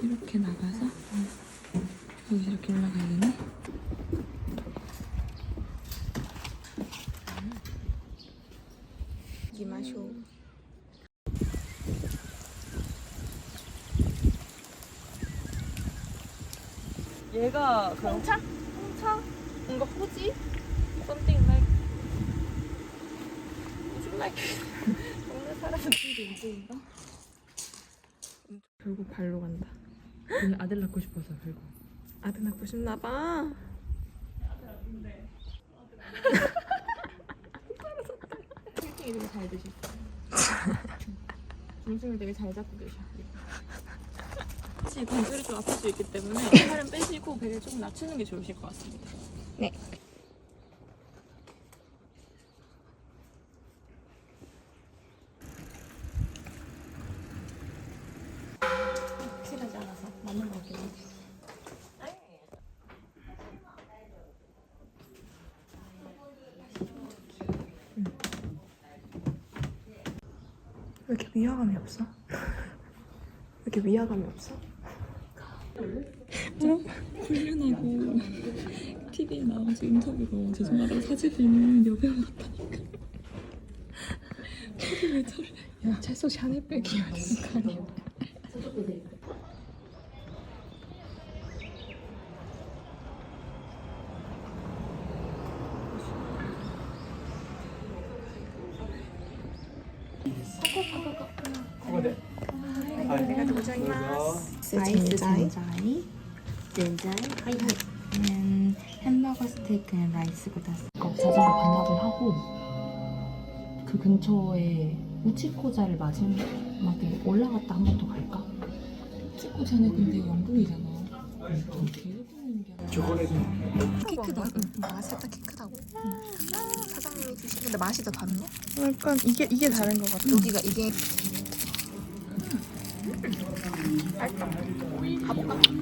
이렇게 나가서 여기 이렇게 올라가야 되네. 이마쇼. 얘가 그 홍차? 홍차? 뭔가 호지? something like 호주 like. 동네 사람은 결국 발로 간다. 오늘 아들 낳고 싶어서 결국. 아들 낳고 싶나 봐. 힐팅이 되게 잘 드실 중심을 되게 잘 잡고 계셔 혹시 관절이 좀 아플 수 있기 때문에 살은 빼시고 배를 조금 낮추는 게 좋으실 것 같습니다 네. 확실하지 않아서 맞는 것 같긴 해 왜 이렇게 위화감이 없어? 왜 이렇게 위화감이 없어? 훈련하고 TV에 나와서 인터뷰로 죄송하다고 사진 들면 여배우 같다니까. 저기 왜 저래? 야 채소 샤넬백이야 진짜 아니야. 내가 고자이마스. 아이스 전자이 전자이 음, 햄버거 스테이크 앤 라이스 구다스 자전거 반납을 하고 그 근처에 우치코자를 마지막에 올라갔다 한 번 더 갈까? 우치코자는 근데 영국이잖아. 좀 계획하는 게 아니라 케이크다. 아 살짝 케이크다고. 사장님이 주신. 근데 맛이 더 다른가? 약간 이게 이게 다른 것 같아 여기가 이게. 맛있다. 가볼까?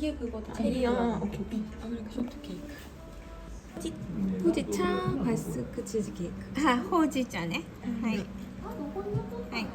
이게 그거다. 체리야. 오케이 오케이. 아메리카 쇼트 케이크. 후지차 바스크 치즈케이크. 아 호지짜네 하이 하이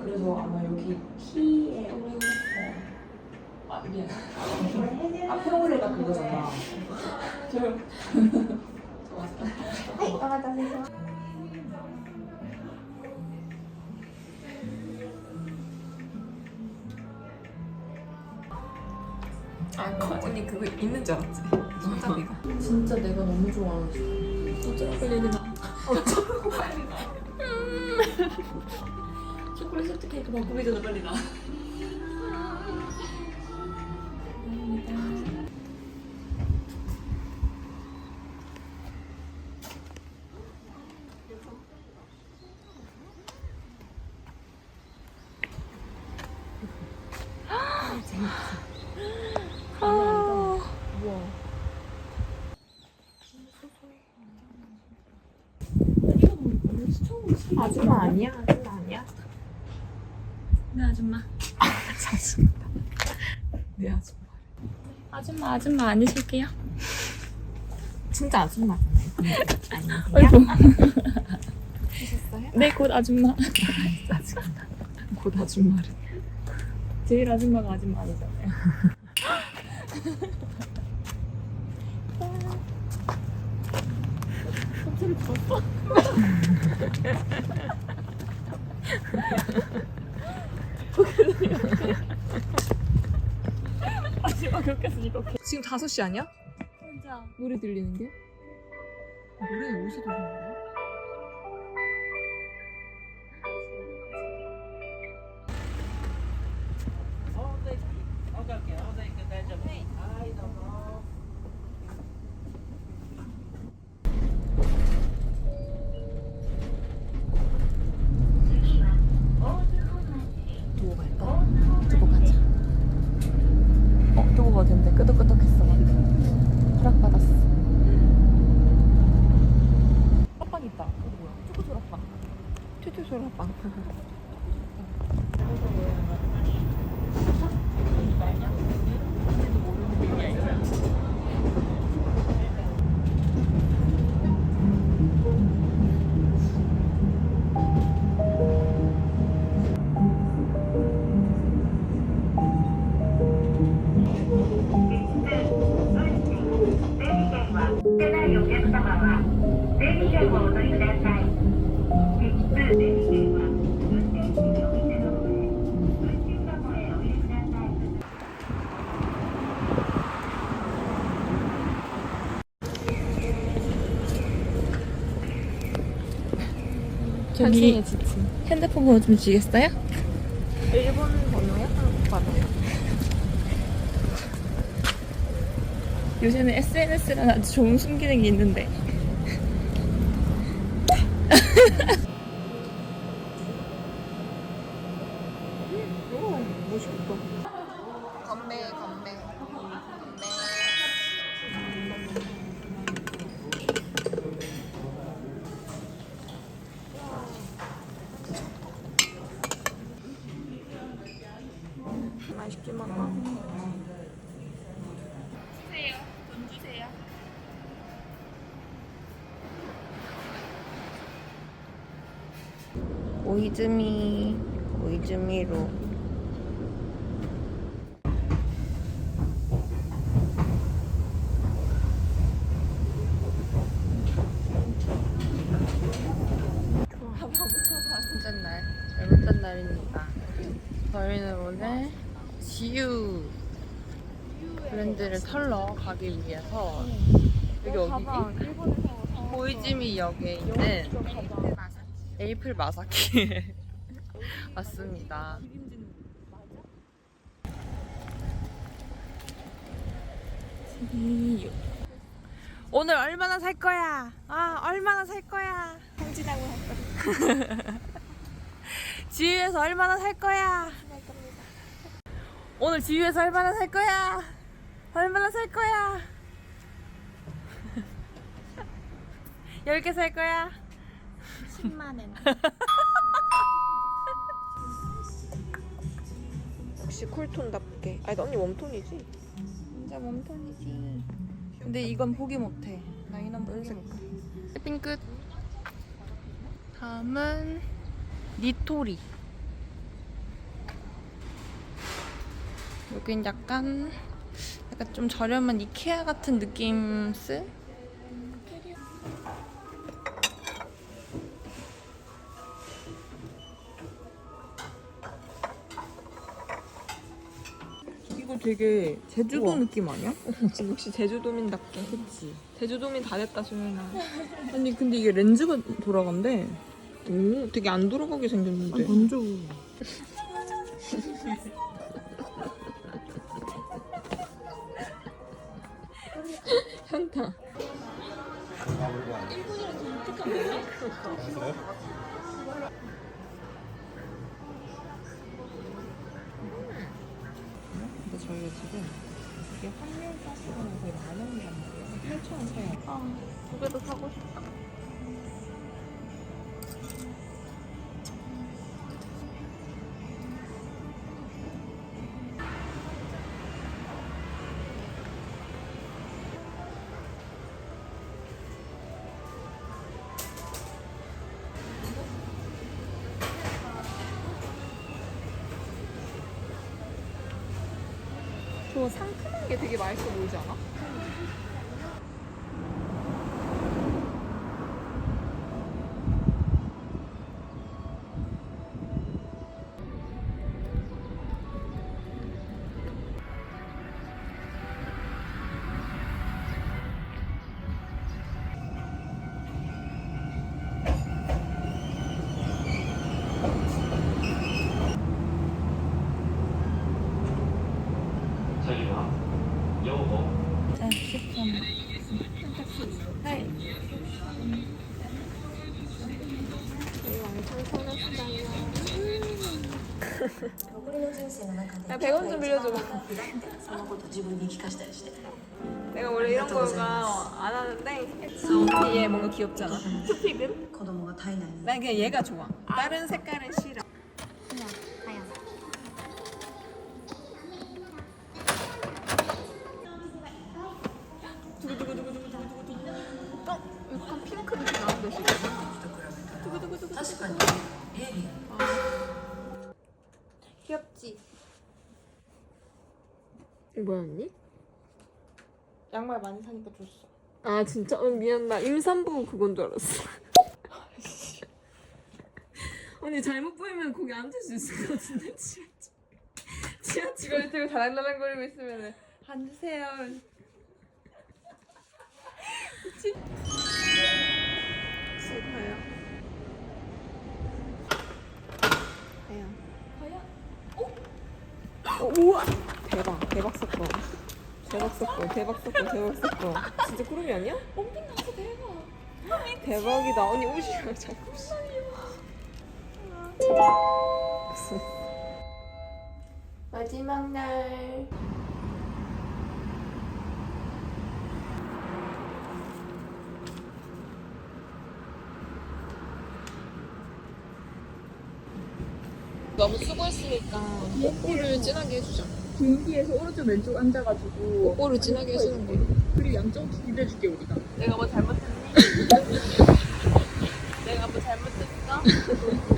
그래서 아마 여기 티에 아 미안. 아 페오레가 그거잖아. 아, 그 언니 그거 있는 줄 알았지. 손잡이가. 진짜 내가 너무 좋아하는 어쩌라고 빨리 나. 어쩌라고 빨리 나. 초콜릿 소프트 케이크 바꾸기 전에 빨리 나. 아줌마 아니야? 아줌마 아니야? 네 아줌마. 네 아줌마. 아줌마 아줌마 아니실게요. 진짜 아줌마잖아요. 아이고. 하셨어요? 네 곧 아줌마. 짜증나. 곧 아줌마를. 제일 아줌마가 아줌마 아니잖아요. 소리를 들었어? 마지막에 웃겼으니까 오케이. 지금 5시 아니야? 진짜. 노래 들리는 게? 노래는 어디서 들리는 거야? 두고 갈 저기. 핸드폰 번호 좀 주시겠어요? 일본 번호야? 한국 번호야? 요새는 SNS라는 아주 좋은 숨기능이 있는데 오, 멋있겠다. 건배 건배 건배. 오이즈미 오이즈미로 첫째 날 잘못한 날입니다. 저희는 오늘 지유 브랜드를 털러 가기 위해서 여기 어디지? 보이지미 역에 있는 에이플 마사키에 왔습니다. 오늘 얼마나 살 거야? 아, 얼마나 살 거야? 홍진하고 할 거야. 지유에서 얼마나 살 거야? 오늘 지유에서 얼마나 살 거야? 얼마나 살 거야? 10개 살 거야? 10만 원. 역시 쿨톤답게. 아니, 언니 웜톤이지? 진짜 몸통이지. 근데 이건 포기 못해. 나 이런 보기 못해. 세팅 끝. 다음은 니토리. 여긴 약간 약간 좀 저렴한 이케아 같은 느낌 쓴? 되게 제주도 우와. 느낌 아니야? 역시 제주도민답게. 그치. 제주도민 다 됐다 소연아. 아니 근데 이게 렌즈가 돌아간대. 오, 되게 안 돌아가게 생겼는데. 먼저. 현타. 근데 저희가 지금 이게 환율 따지면 거의 만 원이란 말이야. 8천 원 돼. 아, 두 개도 사고 싶다. 상큼한 게 되게 맛있어 보이지 않아? 10점. 하이. 야, 100원 좀 빌려줘. そのこと自分に聞かしたりして 내가 원래 이런 거가 안 하는데 얘 뭔가 귀엽잖아. 子供が体内に 난 그냥 얘가 좋아. 다른 색깔은 싫어. 어? 뭐였니? 양말 많이 사니까 줬어. 아 진짜? 어, 미안 나 임산부 그건 줄 알았어. 언니 잘못 보이면 거기 앉을 수 있을 것 같은데 지하철. 지하철. 이거 들고 다랑다랑거리고 있으면 앉으세요. 싫어요. 어, 우와! 대박, 대박 사건. 대박 사건, 대박 사건, 대박 사건. 진짜 구름이 아니야? 펌핑 나서 대박. 대박이다. 언니 옷이랑 자꾸. 마지막 날. 너무 수고했으니까 뽀뽀를 진하게 해주자. 비행기에서 오른쪽 왼쪽 앉아가지고 뽀뽀를 진하게 해주는 거. 그리고 양쪽 기대줄게 우리가. 내가 뭐 잘못했니? 내가 뭐 잘못했어?